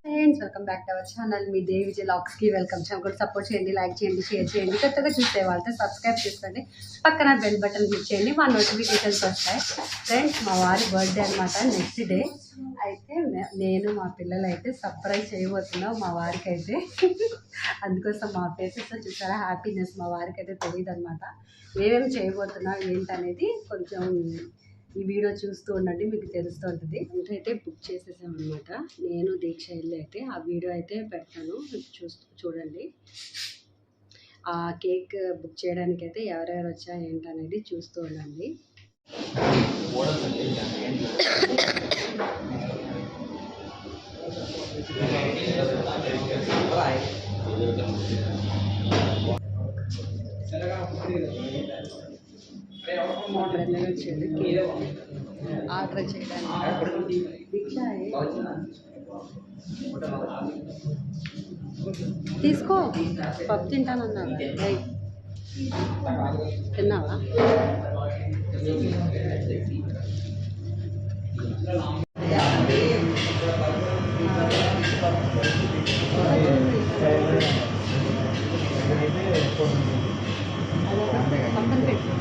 Friends welcome back to our channel మీ దేవి లాక్స్కి welcome కూడా support చేయండి లైక్ చేయండి షేర్ చేయండి. కొత్తగా చూసే వాళ్ళతో సబ్స్క్రైబ్ చేసుకోండి. పక్కన బెల్ బటన్ క్లిక్ చేయండి. మా నోటిఫికేషన్స్ వస్తాయి. ఫ్రెండ్స్ మా వారి బర్త్డే అనమాట నెక్స్ట్ డే అయితే నేను మా పిల్లలు అయితే సర్ప్రైజ్ చేయబోతున్నాం మా వారికి అయితే అందుకోసం మా ఫేసెస్ చూసారా? హ్యాపీనెస్ మా వారికి అయితే తెలియదు అనమాట ఏమేమి చేయబోతున్నాం ఏంటనేది కొంచెం ఈ వీడియో చూస్తూ ఉండండి మీకు తెలుస్తూ ఉంటుంది. అంటే అయితే బుక్ చేసేసాం అనమాట నేను దీక్ష వెళ్ళి అయితే ఆ వీడియో అయితే పెడతాను. చూస్తూ చూడండి. ఆ కేక్ బుక్ చేయడానికి అయితే ఎవరెవరు వచ్చా ఏంటనేది చూస్తూ ఉండండి. మా బ్రదర్ వచ్చాడు కేక్ ఆర్డర్ చేయడానికి తీసుకో. పప్పు తింటానన్నావు తిన్నావా? అయితే పక్కన పెట్టు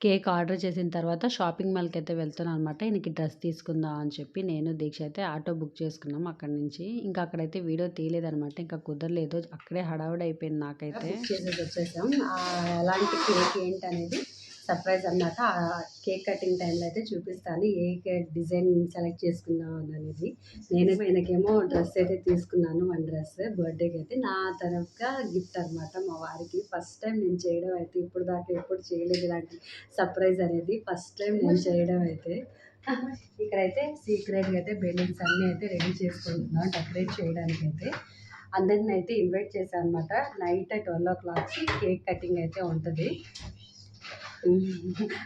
కేక్ ఆర్డర్ చేసిన తర్వాత షాపింగ్ మాల్కి అయితే వెళ్తున్నాను అనమాట ఈయనకి డ్రెస్ తీసుకుందాం అని చెప్పి నేను దీక్ష అయితే ఆటో బుక్ చేసుకున్నాం అక్కడ నుంచి. ఇంకా అక్కడైతే వీడియో తీయలేదనమాట ఇంకా కుదరలేదు. అక్కడే హడావుడి అయిపోయింది నాకైతే వచ్చేసాం. ఎలాంటి కేక్ ఏంటి అనేది సర్ప్రైజ్ అన్నమాట. ఆ కేక్ కటింగ్ టైంలో అయితే చూపిస్తాను. ఏ కేక్ డిజైన్ సెలెక్ట్ చేసుకుందాం అనేది. నేను ఆయనకేమో డ్రెస్ అయితే తీసుకున్నాను. One dress. బర్త్డేకి అయితే నా తరఫుగా గిఫ్ట్ అనమాట మా వారికి. ఫస్ట్ టైం నేను చేయడం అయితే ఇప్పుడు దాకా ఎప్పుడు చేయలేదు ఇలాంటి సర్ప్రైజ్ అనేది. ఫస్ట్ టైం నేను చేయడం అయితే. ఇక్కడైతే సీక్రెట్గా అయితే బెలూన్స్ అన్నీ అయితే రెడీ చేసుకుంటున్నాం డెకరేట్ చేయడానికి అయితే. అందరిని అయితే ఇన్వైట్ చేశాను అనమాట నైట్ ట్వెల్వ్ ఓ క్లాక్కి కేక్ కటింగ్ అయితే ఉంటుంది.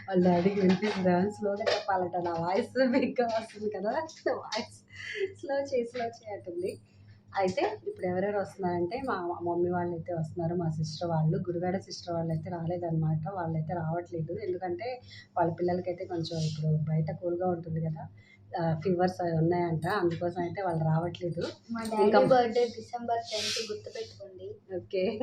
వాళ్ళ డాడీకి వినిపిస్తుందా? స్లోగా చెప్పాలంట నా వాయిస్ బిగ్గా వస్తుంది కదా? వాయిస్ స్లో చేసి స్లో చేయటుంది అయితే ఇప్పుడు ఎవరెవరు వస్తున్నారంటే మా మమ్మీ వాళ్ళు అయితే వస్తున్నారు మా సిస్టర్ వాళ్ళు. గురుగాడ సిస్టర్ వాళ్ళు అయితే రాలేదన్నమాట. వాళ్ళైతే రావట్లేదు. ఎందుకంటే వాళ్ళ పిల్లలకైతే కొంచెం ఇప్పుడు బయట కూల్గా ఉంటుంది కదా. ఫీవర్స్ ఉన్నాయంట. అందుకోసం అయితే వాళ్ళు రావట్లేదు. ఇంకా- బర్త్డే డిసెంబర్ టెన్త్ గుర్తుపెట్టుకోండి. ఓకే.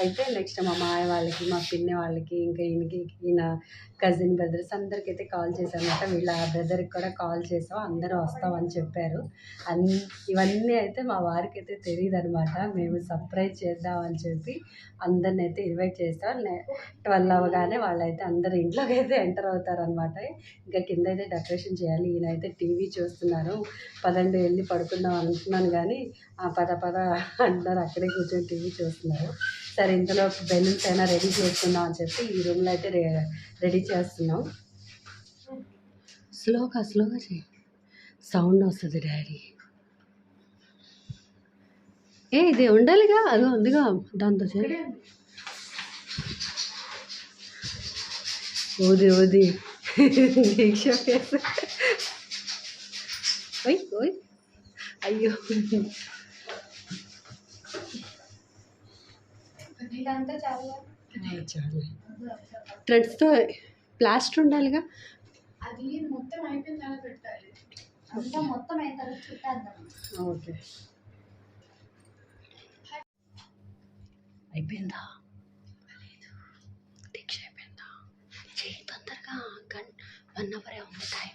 అయితే నెక్స్ట్ మా మాయ వాళ్ళకి మా పిన్ని వాళ్ళకి ఇంకా ఈయనకి ఈయన కజిన్ బ్రదర్స్ అందరికి అయితే కాల్ చేశాను అనమాట వీళ్ళ బ్రదర్కి కూడా కాల్ చేసాం అందరూ వస్తామని చెప్పారు. అన్ ఇవన్నీ అయితే మా వారికి అయితే తెలియదు అనమాట మేము సర్ప్రైజ్ చేద్దామని చెప్పి అందరిని అయితే ఇన్వైట్ చేస్తాం ట్వెల్వ్ అవ్వగానే వాళ్ళైతే అందరు ఇంట్లోకి అయితే ఎంటర్ అవుతారనమాట ఇంకా కింద అయితే డెకరేషన్ చేయాలి. ఈయన అయితే టీవీ చూస్తున్నారు. పదండి వెళ్ళి పడుకుందాం అనుకున్నాను కానీ ఆ పద పద అంటున్నారు. అక్కడే కూర్చొని టీవీ చూస్తున్నారు. సరే ఇంతలో బెలూన్స్ అయినా రెడీ చేసుకుందాం అని చెప్పి ఈ రూమ్లో అయితే రె రెడీ చేస్తున్నాం. స్లోగా స్లోగా చేయి సౌండ్ వస్తుంది డాడీ. ఏ ఇది ఉండాలిగా? అదో ఉందిగా దాంతో చేయి ఊది ఊది. దీక్ష ఓయ్ ఓయ్. అయ్యో. చాలా. చాలు. థ్రెడ్స్తో ప్లాస్టర్ ఉండాలిగా? అది మొత్తం అయిపోయిన తర్వాత పెట్టాలి. అంతా మొత్తం అయిన తర్వాత పెట్టేద్దాం ఓకే. అయిపోయిందా? దీక్ష అయిపోయిందా? చేయి తొందరగా గన్ వన్ అవరే ఉంది టైం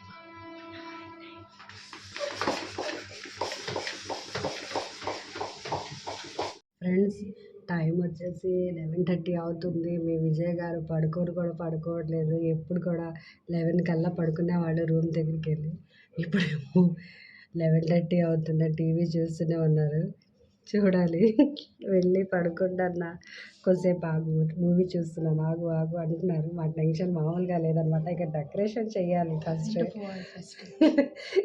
ఫ్రెండ్స్ టైం వచ్చేసి లెవెన్ థర్టీ అవుతుంది. మీ విజయ్ గారు పడుకోరు కూడా పడుకోవట్లేదు. ఎప్పుడు కూడా లెవెన్ కల్లా పడుకునేవాళ్ళు రూమ్ దగ్గరికి వెళ్ళి ఇప్పుడేమో లెవెన్ థర్టీ అవుతుంది టీవీ చూస్తూనే ఉన్నారు. చూడాలి. వెళ్ళి పడుకుంటాను కొద్దిసేపు ఆగు. మూవీ చూస్తున్నాను. ఆగు ఆగు అంటున్నారు. మా టెన్షన్ మామూలుగా లేదనమాట. ఇక డెకరేషన్ చేయాలి ఫస్ట్.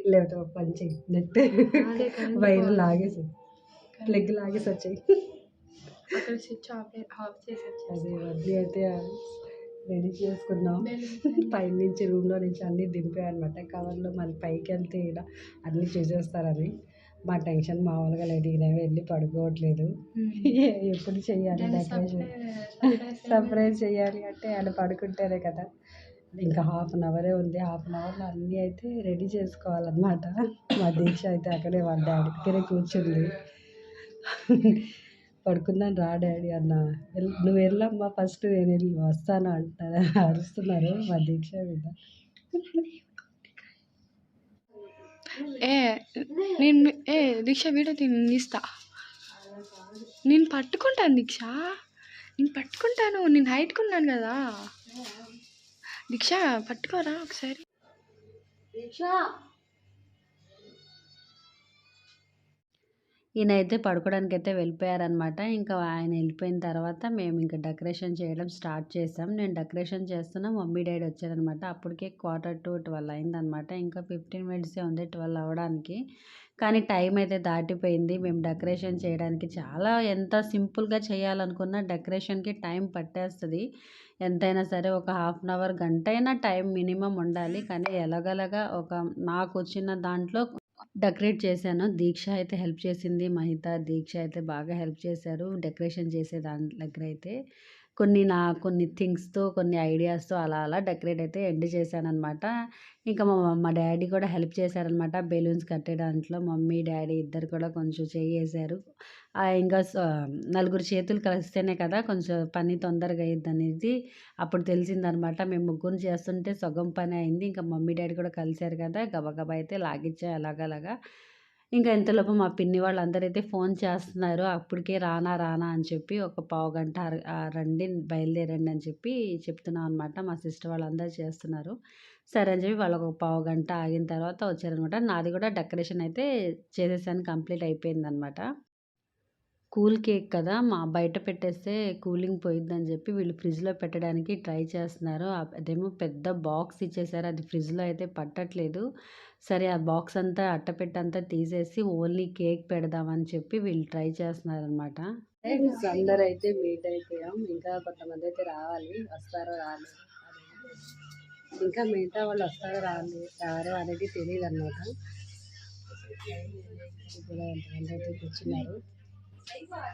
లేకపోతే పని చెయ్యి. నెట్ వైర్ లాగేసి ప్లగ్ లాగేసి వచ్చాయి. అక్కడ స్విచ్ ఆఫ్ ఆఫ్ చేసి అది వడ్డీ అయితే రెడీ చేసుకున్నాం. పైన నుంచి రూమ్లో నుంచి అన్నీ దింపాయన్నమాట. కవర్లో మళ్ళీ పైకి వెళ్తే ఇలా అన్నీ చూసేస్తారని. మా టెన్షన్ మామూలుగా లేదు ఈయన వెళ్ళి పడుకోవట్లేదు. ఎప్పుడు చెయ్యాలి డెకరేషన్ సర్ప్రైజ్ చేయాలి అంటే ఆయన పడుకుంటేనే కదా. ఇంకా హాఫ్ అన్ అవరే ఉంది. హాఫ్ అన్ అవర్లో అన్నీ అయితే రెడీ చేసుకోవాలన్నమాట. మా దీక్ష అయితే అక్కడే వాళ్ళ డాడీ దగ్గరే కూర్చుంది. పడుకుందాం రా డాడీ అన్న. "వెల్- నువ్వు వెళ్ళమ్మా ఫస్ట్ నేను వెళ్ళి వస్తాను అంటారు. అరుస్తున్నారు మా దీక్ష మీద. ఏ నేను ఏ దీక్ష వీడియో నేను తీస్తా. నేను పట్టుకుంటాను దీక్ష. నేను పట్టుకుంటాను నేను హైట్గా ఉన్నాను కదా. దీక్ష పట్టుకోరా ఒకసారి. ఈయన అయితే పడుకోవడానికి అయితే వెళ్ళిపోయారనమాట ఇంకా ఆయన వెళ్ళిపోయిన తర్వాత మేము ఇంకా డెకరేషన్ చేయడం స్టార్ట్ చేసాం నేను డెకరేషన్ చేస్తున్నా మమ్మీ డాడీ వచ్చారనమాట అప్పటికే క్వార్టర్ టు ట్వెల్వ్ అయిందనమాట ఇంకా ఫిఫ్టీన్ మినిట్సే ఉంది ట్వెల్వ్ అవ్వడానికి. కానీ టైం అయితే దాటిపోయింది. మేము డెకరేషన్ చేయడానికి చాలా ఎంత సింపుల్గా చేయాలనుకున్నా డెకరేషన్కి టైం పట్టేస్తుంది. ఎంతైనా సరే ఒక హాఫ్ అన్ అవర్ గంట అయినా టైం మినిమం ఉండాలి. కానీ ఎలాగలగా ఒక నాకు వచ్చిన దాంట్లో డెకరేట్ చేశాను. దీక్ష అయితే హెల్ప్ చేసింది. మహిత దీక్ష అయితే బాగా హెల్ప్ చేశారు. డెకరేషన్ చేసే దాని దగ్గర అయితే. కొన్ని నా కొన్ని థింగ్స్తో కొన్ని ఐడియాస్తో అలా అలా డెకరేట్ అయితే ఎండ్ చేశాను అనమాట ఇంకా మా మా డాడీ కూడా హెల్ప్ చేశారనమాట బెలూన్స్ కట్టే దాంట్లో. మమ్మీ డాడీ ఇద్దరు కూడా కొంచెం చేసారు ఇంకా నలుగురు చేతులు కలిస్తేనే కదా కొంచెం పని తొందరగా అయ్యింది అనేది అప్పుడు తెలిసిందనమాట. మేము ముగ్గురు చేస్తుంటే సగం పని అయింది. ఇంకా మమ్మీ డాడీ కూడా కలిశారు కదా. గబగబా అయితే లాగిచ్చా ఎలాగలాగా ఇంకా ఇంతలోపు మా పిన్ని వాళ్ళందరూ అయితే ఫోన్ చేస్తున్నారు అప్పటికే రానా రానా అని చెప్పి ఒక పావు గంట రండి బయలుదేరండి అని చెప్పి చెప్తున్నాం అనమాట మా సిస్టర్ వాళ్ళందరూ చేస్తున్నారు. సరే అని చెప్పి వాళ్ళకు ఒక పావు గంట ఆగిన తర్వాత వచ్చారనమాట నాది కూడా డెకరేషన్ అయితే చేసేసాను కంప్లీట్ అయిపోయిందనమాట కూల్ కేక్ కదా మా బయట పెట్టేస్తే కూలింగ్ పోయిద్దని చెప్పి వీళ్ళు ఫ్రిడ్జ్లో పెట్టడానికి ట్రై చేస్తున్నారు. అదేమో పెద్ద బాక్స్ ఇచ్చేసారు. అది ఫ్రిడ్జ్లో అయితే పట్టట్లేదు. సరే ఆ బాక్స్ అంతా అట్టపెట్టి అంతా తీసేసి ఓన్లీ కేక్ పెడదామని చెప్పి వీళ్ళు ట్రై చేస్తున్నారు అనమాట అందరూ అయితే మీట్ అయిపోయాం. ఇంకా కొంతమంది అయితే రావాలి. వస్తారో రాలేదు ఇంకా మిగతా వాళ్ళు వస్తారో రాలి రారో అనేది తెలియదు అనమాట ఇప్పుడు ఎంతమంది అయితే కూర్చున్నారు?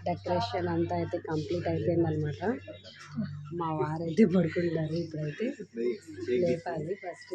డెకరేషన్ అంతా అయితే కంప్లీట్ అయిపోయిందనమాట మా వారైతే పడుకుంటారు ఇప్పుడైతే. లేపాలి ఫస్ట్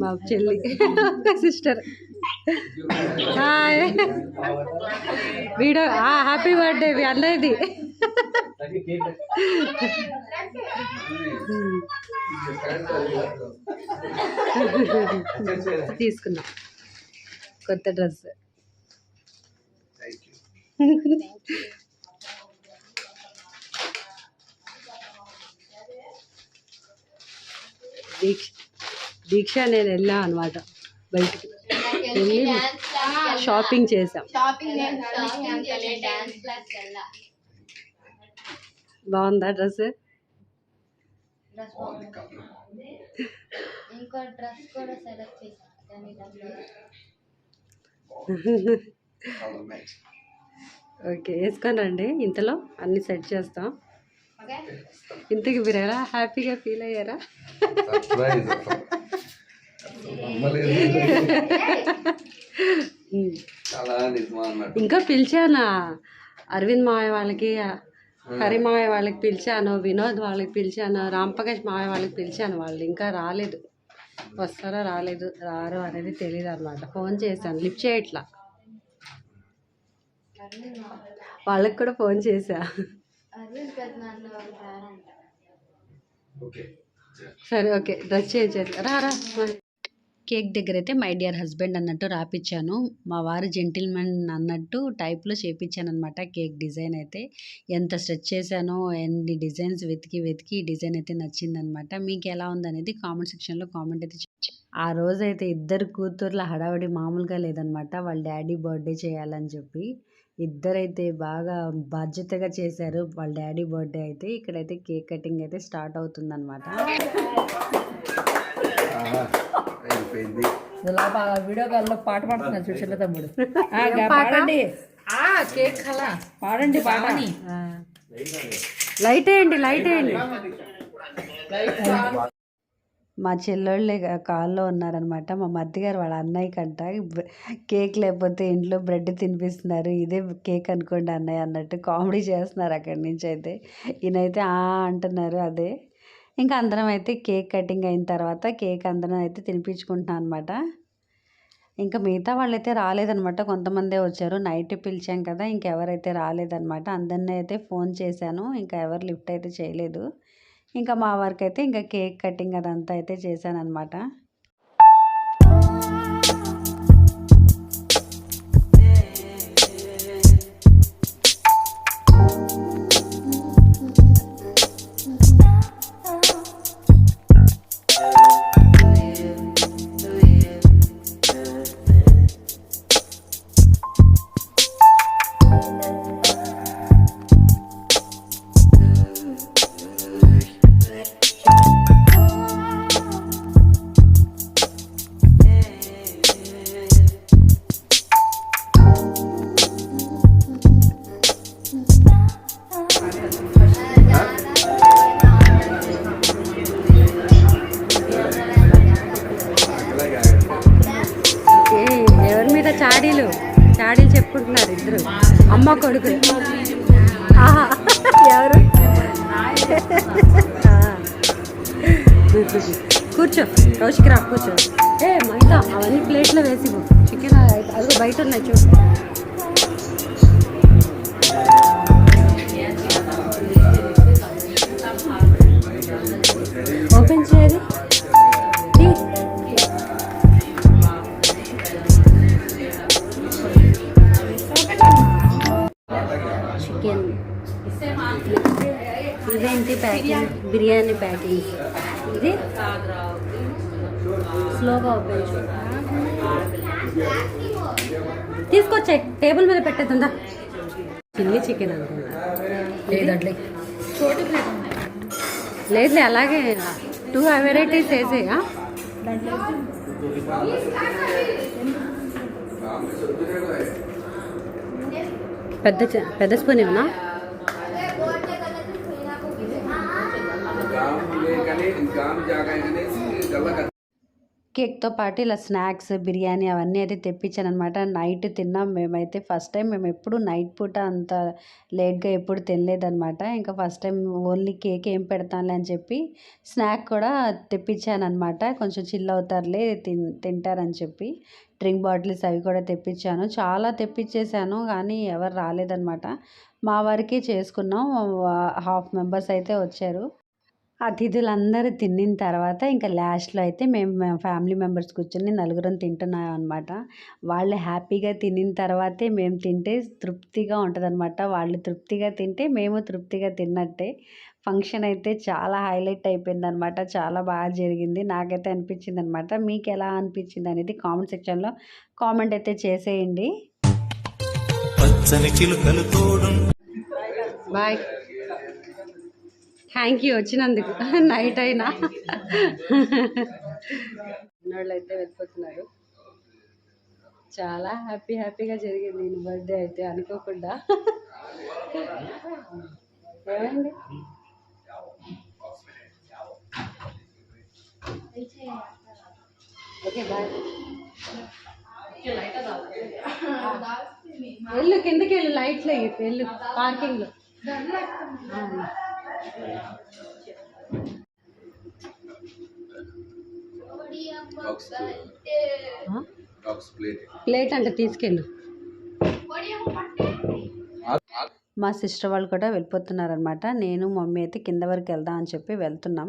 మా చెల్లి sister. Hi. Video happy birthday మీ అన్నయ్యది. తీసుకున్నాం. కొత్త డ్రెస్. దీక్ష దీక్ష నేను వెళ్ళాం అనమాట బయటికి వెళ్ళి షాపింగ్ చేసాం బాగుందా డ్రెస్? ఇంకో కూడా సెలెక్ట్ ఓకే వేసుకొని రండి. ఇంతలో అన్ని సెట్ చేస్తాం. ఇంతకి మీరు ఎలా హ్యాపీగా ఫీల్ అయ్యారా? ఇంకా పిలిచానా? అరవింద్ మావయ్య వాళ్ళకి హరి మావయ్య వాళ్ళకి పిలిచాను వినోద్ వాళ్ళకి పిలిచాను రాంపకేష్ మావయ్య వాళ్ళకి పిలిచాను. వాళ్ళు ఇంకా రాలేదు. వస్తారో రాలేదు రారు అనేది తెలియదు అనమాట ఫోన్ చేశాను. లిఫ్ట్ చేయట్లా. వాళ్ళకి కూడా ఫోన్ చేశా. అరవింద్ ఓకే. సరే. ఓకే. డ్రెస్ చేంజ్ రా రా. కేక్ దగ్గర అయితే మై డియర్ హస్బెండ్ అన్నట్టు రాపిచ్చాను. మా వారు జెంటిల్మెన్ అన్నట్టు టైప్లో చేపించాను అనమాట కేక్ డిజైన్ అయితే. ఎంత స్ట్రెచ్ చేశానో ఎన్ని డిజైన్స్ వెతికి వెతికి డిజైన్ అయితే నచ్చిందనమాట మీకు ఎలా ఉందనేది కామెంట్ సెక్షన్లో కామెంట్ అయితే ఆ రోజు అయితే ఇద్దరు కూతుర్ల హడావిడి మామూలుగా లేదనమాట వాళ్ళ డాడీ బర్త్డే చేయాలని చెప్పి. ఇద్దరైతే బాగా బాధ్యతగా చేశారు. వాళ్ళ డాడీ బర్త్డే అయితే ఇక్కడైతే కేక్ కటింగ్ అయితే స్టార్ట్ అవుతుందన్నమాట. అయిపోయింది. వీడియో కాల్లో పాట పాడుతున్నాడు చూడు చిన్న తమ్ముడు. పాడండి. కేక్ కలా. పాడండి పాడని ఆ. లైట్ వేయండి. లైట్ వేయండి. మా చెల్లెళ్ళే కాల్లో ఉన్నారనమాట. మా మధ్య వాళ్ళ అన్నయ్య కంట కేక్ లేకపోతే ఇంట్లో బ్రెడ్ తినిపిస్తున్నారు ఇదే కేక్ అనుకోండి అన్నయ్య అన్నట్టు కామెడీ చేస్తున్నారు అక్కడి నుంచి అయితే ఈయనైతే ఆ అంటున్నారు అదే. ఇంకా అందరం అయితే కేక్ కటింగ్ అయిన తర్వాత కేక్ అందరం అయితే తినిపించుకుంటున్నాం అనమాట ఇంకా మిగతా వాళ్ళైతే రాలేదనమాట. కొంతమందే వచ్చారు. నైట్ పిలిచాం కదా ఇంకెవరైతే రాలేదనమాట. అందరినీ అయితే ఫోన్ చేశాను. ఇంకా ఎవరు లిఫ్ట్ అయితే చేయలేదు. ఇంకా మా వరకు అయితే ఇంకా కేక్ కటింగ్ అదంతా అయితే చేశాను అనమాట కొడుకు. ఆహా ఎవరు? కూర్చో కౌశిక్ రా కూర్చో. ఏ మంట అవన్నీ ప్లేట్లో వేసి చికెన్ అది బయట ఉన్నాయి చూడు. బిర్యానీ ప్యాకింగ్. ఇది స్లోగా ఓపెన్ చేయి. తీసుకొచ్చాయి టేబుల్ మీద పెట్టేద్దా చిల్లీ చికెన్ అనుకుంటా. లేదండి. లేదులే అలాగే టూ వెరైటీస్ వేసేయా? పెద్ద పెద్ద స్పూన్ ఏమన్నా కేక్తో పాటు ఇలా స్నాక్స్ బిర్యానీ అవన్నీ అయితే తెప్పించాను అనమాట నైట్ తిన్నాం మేమైతే. ఫస్ట్ టైం మేము ఎప్పుడు నైట్ పూట అంత లేట్గా ఎప్పుడు తినలేదనమాట ఇంకా ఫస్ట్ టైం ఓన్లీ కేక్ ఏం పెడతానులే అని చెప్పి స్నాక్ కూడా తెప్పించాను అనమాట కొంచెం చిల్ అవుతారులే తిన్ తింటారని చెప్పి డ్రింక్ బాటిల్స్ అవి కూడా తెప్పించాను. చాలా తెప్పించేసాను కానీ ఎవరు రాలేదనమాట మా వారికి చేసుకున్నాం. హాఫ్ మెంబర్స్ అయితే వచ్చారు. అతిథులందరూ తినిన తర్వాత ఇంకా లాస్ట్లో అయితే మేము మేము ఫ్యామిలీ మెంబర్స్ కూర్చొని నలుగురం తింటున్నాం అనమాట వాళ్ళు హ్యాపీగా తినిన తర్వాతే మేము తింటే తృప్తిగా ఉంటుంది అనమాట వాళ్ళు తృప్తిగా తింటే మేము తృప్తిగా తిన్నట్టే. ఫంక్షన్ అయితే చాలా హైలైట్ అయిపోయింది అనమాట చాలా బాగా జరిగింది. నాకైతే అనిపించింది అనమాట మీకు ఎలా అనిపించింది అనేది కామెంట్ సెక్షన్లో కామెంట్ అయితే చేసేయండి. బాయ్. థ్యాంక్ యూ వచ్చినందుకు. నైట్ అయినా. వాళ్ళు అయితే వెళ్ళిపోతున్నారు. చాలా హ్యాపీ హ్యాపీగా జరిగింది నేను బర్త్డే అయితే అనుకోకుండా. ఏమండి? Okay bye. వెళ్ళు కిందకి వెళ్ళు లైట్లు వెళ్ళు పార్కింగ్లో ప్లేట్ అంటే తీసుకెళ్ళు. మా సిస్టర్ వాళ్ళు కూడా వెళ్ళిపోతున్నారనమాట నేను మమ్మీ అయితే కింద వరకు వెళ్దాం అని చెప్పి వెళ్తున్నాం.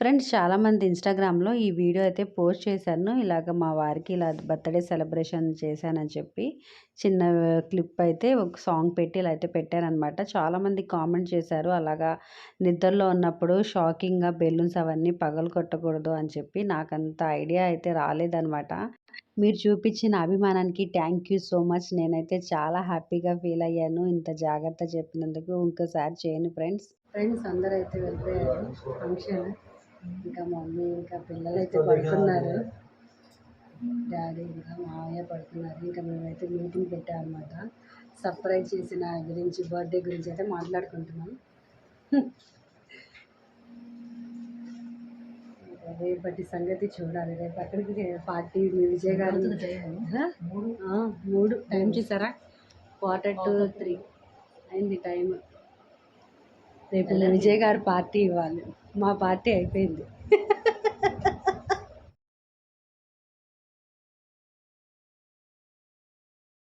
ఫ్రెండ్స్ చాలామంది ఇన్స్టాగ్రామ్లో ఈ వీడియో అయితే పోస్ట్ చేశాను. ఇలాగ మా వారికి ఇలా బర్త్డే సెలబ్రేషన్ చేశానని చెప్పి చిన్న క్లిప్ అయితే ఒక సాంగ్ పెట్టి ఇలా అయితే పెట్టానమాట చాలామంది కామెంట్ చేశారు అలాగా నిద్రలో ఉన్నప్పుడు షాకింగ్గా బెలూన్స్ అవన్నీ పగలు కొట్టకూడదు అని చెప్పి. నాకు అంత ఐడియా అయితే రాలేదనమాట. మీరు చూపించిన అభిమానానికి థ్యాంక్ యూ సో మచ్. నేనైతే చాలా హ్యాపీగా ఫీల్ అయ్యాను. ఇంత జాగ్రత్త చెప్పినందుకు ఇంకోసారి చేయను ఫ్రెండ్స్. ఫ్రెండ్స్ అందరూ అయితే వెళ్ళిపోయారు. ఫంక్షన్ ఇంకా మమ్మీ ఇంకా పిల్లలు అయితే పడుతున్నారు డాడీ ఇంకా మామయ్య పడుతున్నారు ఇంకా మేమైతే మీటింగ్ పెట్టామన్నమాట సర్ప్రైజ్ చేసిన గురించి బర్త్డే గురించి అయితే మాట్లాడుకుంటున్నాం. రేపటి సంగతి చూడాలి. రేపు అక్కడికి పార్టీ మీ విజయ్ గారు మూడు టైం చూసారా? Quarter to three. అయింది టైం రేపు విజయ్ గారు పార్టీ ఇవ్వాలి. మా పార్టీ అయిపోయింది.